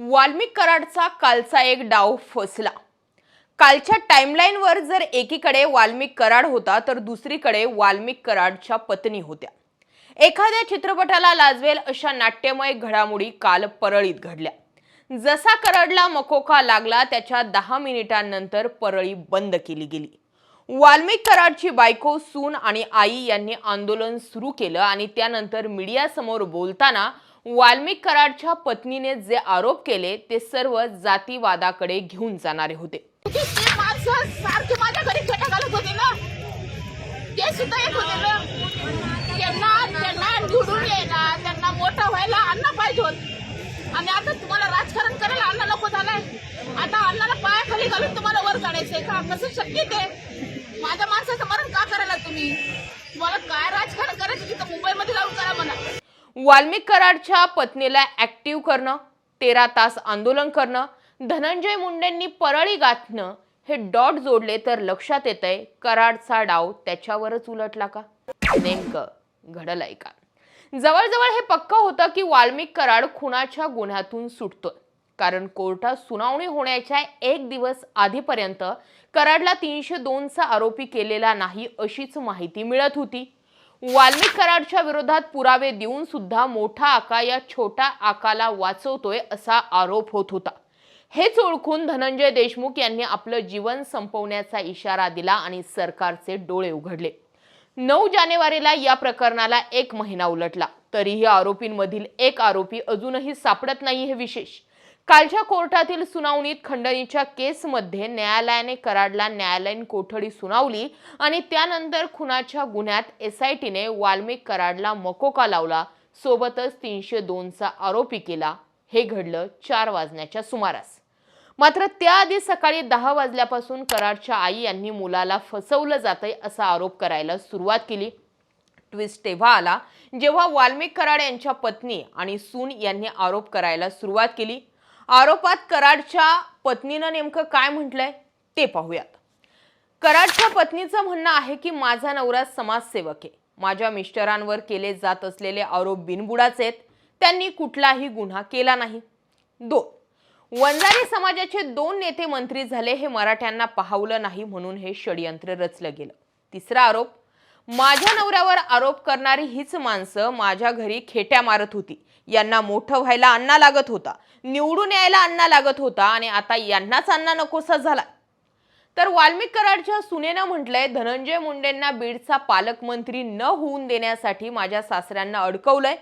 वाल्मिक कराडचा कालचा एक डाव फसला. कालच्या टाइमलाईनवर जर एकीकडे वाल्मिक कराड होता तर दुसरीकडे वाल्मिक कराडच्या पत्नी होत्या. एखाद्या चित्रपटाला लाजवेल अशा नाट्यमय घडामोडी काल परळीत घडल्या. जसा कराडला मकोका लागला त्याच्या दहा मिनिटांनंतर परळी बंद केली गेली. वाल्मिक कराडची बायको सून आणि आई यांनी आंदोलन सुरू केलं आणि त्यानंतर मीडियासमोर बोलताना वाल्मिक कराडच्या पत्नीने जे आरोप केले ते सर्व जातीवादाकडे घेऊन जाणारे होते. सारखे माझ्या घरी घालत ना. सुद्धा त्यांना व्हायला अन्न पाहिजे आणि आता तुम्हाला राजकारण करायला अन्न नको झालंय. आता अन्नाला पायाखाली घालून तुम्हाला वर काढायचंय का कसं शक्य ते? माझ्या माणसाचं मरण का करायला तुम्ही? तुम्हाला काय राजकारण करायचं तिथं मुंबईमध्ये जाऊन करा म्हणा. वाल्मिक कराडच्या पत्नीला ऍक्टिव्ह करणं तेरा तास आंदोलन करणं धनंजय मुंडेंनी परळी गाठणं हे डॉट जोडले तर लक्षात येतंय कराडचा डाव त्याच्यावरच उलटला का? नेमकं आहे का? जवळजवळ हे पक्क होतं की वाल्मिक कराड खुनाच्या गुन्ह्यातून सुटतोय. कारण कोर्टात सुनावणी होण्याच्या एक दिवस आधीपर्यंत कराडला तीनशे दोनचा आरोपी केलेला नाही अशीच माहिती मिळत होती. वाल्मिक कराडच्या विरोधात पुरावे देऊन सुद्धा मोठा आका या छोट्या आकाला वाचवतोय असा आरोप होत होता. हेच ओळखून धनंजय देशमुख यांनी आपलं जीवन संपवण्याचा इशारा दिला आणि सरकारचे डोळे उघडले. नऊ जानेवारीला या प्रकरणाला एक महिना उलटला. तरीही आरोपींमधील एक आरोपी अजूनही सापडत नाही हे विशेष. कालच्या कोर्टातील सुनावणीत खंडणीच्या केसमध्ये न्यायालयाने कराडला न्यायालयीन कोठडी सुनावली आणि त्यानंतर खुनाच्या गुन्ह्यात एस आय टीने वाल्मिक कराडला मकोका लावला. सोबतच तीनशे दोनचा आरोपी केला. हे घडलं चार वाजण्याच्या सुमारास. मात्र त्याआधी सकाळी दहा वाजल्यापासून कराडच्या आई यांनी मुलाला फसवलं जातंय असा आरोप करायला सुरुवात केली. ट्विस्ट तेव्हा आला जेव्हा वाल्मिक कराड यांच्या पत्नी आणि सून यांनी आरोप करायला सुरुवात केली. आरोपात कराडच्या पत्नीनं नेमकं काय म्हटलंय ते पाहूयात. कराडच्या पत्नीचं म्हणणं आहे की माझा नवरा समाजसेवक आहे. माझ्या मिस्टरांवर केले जात असलेले आरोप बिनबुडाचे आहेत. त्यांनी कुठलाही गुन्हा केला नाही. दोन वंजारी समाजाचे दोन नेते मंत्री झाले हे मराठ्यांना पाहवलं नाही म्हणून हे षडयंत्र रचलं गेलं. तिसरा आरोप माझ्या नवऱ्यावर आरोप करणारी हीच माणसं माझ्या घरी खेट्या मारत होती. यांना मोठं व्हायला अण्णा लागत होता. निवडून यायला अण्णा लागत होता आणि आता यांनाच अण्णा नकोसा झाला. तर वाल्मिक कराडच्या सुनेनं म्हटलंय धनंजय मुंडेंना बीडचा पालकमंत्री न होऊन देण्यासाठी माझ्या सासऱ्यांना अडकवलंय.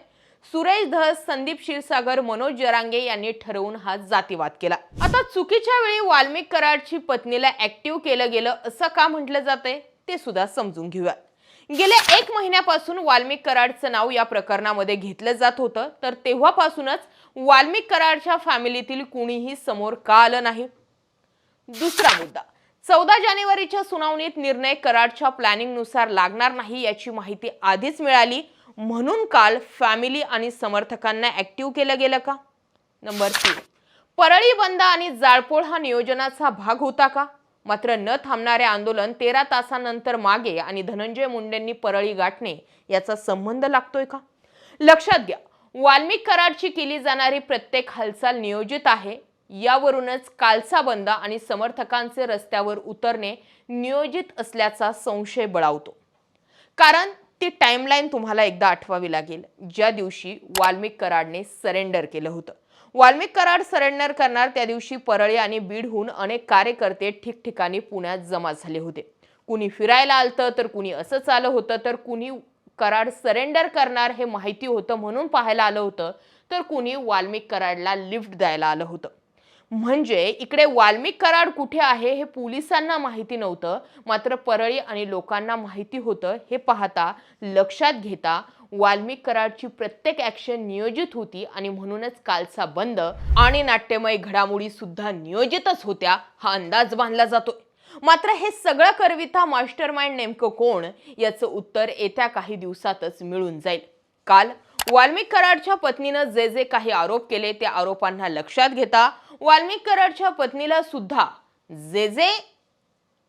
सुरेश धस संदीप क्षीरसागर मनोज जरांगे यांनी ठरवून हा जातीवाद केला. आता चुकीच्या वेळी वाल्मिक कराडची पत्नीला ऍक्टिव्ह केलं गेलं असं का म्हटलं जातंय ते सुद्धा समजून घेऊयात. गेल्या एक महिन्यापासून वाल्मिक कराडचं नाव या प्रकरणामध्ये घेतलं जात होतं. तर तेव्हापासूनच वाल्मिक कराडच्या फॅमिलीतील कुणीही समोर का आलं नाही? दुसरा मुद्दा. चौदा जानेवारीच्या सुनावणीत निर्णय कराडच्या प्लॅनिंगनुसार लागणार नाही याची माहिती आधीच मिळाली. म्हणून काल फॅमिली आणि समर्थकांना ऍक्टिव्ह केलं गेलं का? नंबर तीन. परळी बंद आणि जाळपोळ हा नियोजनाचा भाग होता का? मात्र न थांबणारे आंदोलन तेरा तासानंतर मागे आणि धनंजय मुंडेंनी परळी गाठणे याचा संबंध लागतोय का? लक्षात घ्या वाल्मिक कराडची केली जाणारी प्रत्येक हालचाल नियोजित आहे. यावरूनच कालचा बंद आणि समर्थकांचे रस्त्यावर उतरणे नियोजित असल्याचा संशय बळावतो. कारण ती टाइमलाईन तुम्हाला एकदा आठवावी लागेल. ज्या दिवशी वाल्मिक कराडने सरेंडर केलं होतं. वाल्मिक कराड सरेंडर करणार त्या दिवशी परळी आणि बीडहून अनेक कार्यकर्ते ठिकठिकाणी पुण्यात जमा झाले होते. कुणी फिरायला आलतं तर कुणी असंच आलं होतं तर कुणी कराड सरेंडर करणार हे माहिती होतं म्हणून पाहायला आलं होतं तर कुणी वाल्मिक कराडला लिफ्ट द्यायला आलं होतं. म्हणजे इकडे वाल्मिक कराड कुठे आहे हे पोलिसांना माहिती नव्हतं. मात्र परळी आणि लोकांना माहिती होतं. हे पाहता लक्षात घेता वाल्मिक कराडची प्रत्येक ॲक्शन नियोजित होती आणि म्हणूनच कालचा बंद आणि नाट्यमय घडामोडी सुद्धा नियोजितच होत्या हा अंदाज बांधला जातोय. मात्र हे सगळं करविता मास्टर माइंड नेमकं कोण? याचं उत्तर येत्या काही दिवसातच मिळून जाईल. काल वाल्मिक कराडच्या पत्नीनं जे जे काही आरोप केले त्या आरोपांना लक्षात घेता वाल्मिक कराडच्या पत्नीला सुद्धा जे जे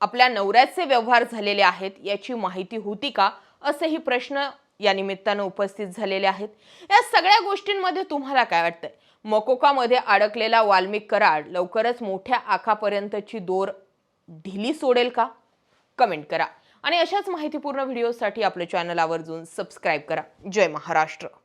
आपल्या नवऱ्याचे व्यवहार झालेले आहेत याची माहिती होती का असेही प्रश्न या निमित्तानं उपस्थित झालेले आहेत. या सगळ्या गोष्टींमध्ये तुम्हाला काय वाटतंय? मकोकामध्ये अडकलेला वाल्मिक कराड लवकरच मोठ्या आखापर्यंतची दोर ढिली सोडेल का? कमेंट करा. आणि अशाच माहितीपूर्ण व्हिडिओसाठी आपल्या चॅनल आवर्जून सबस्क्राईब करा. जय महाराष्ट्र.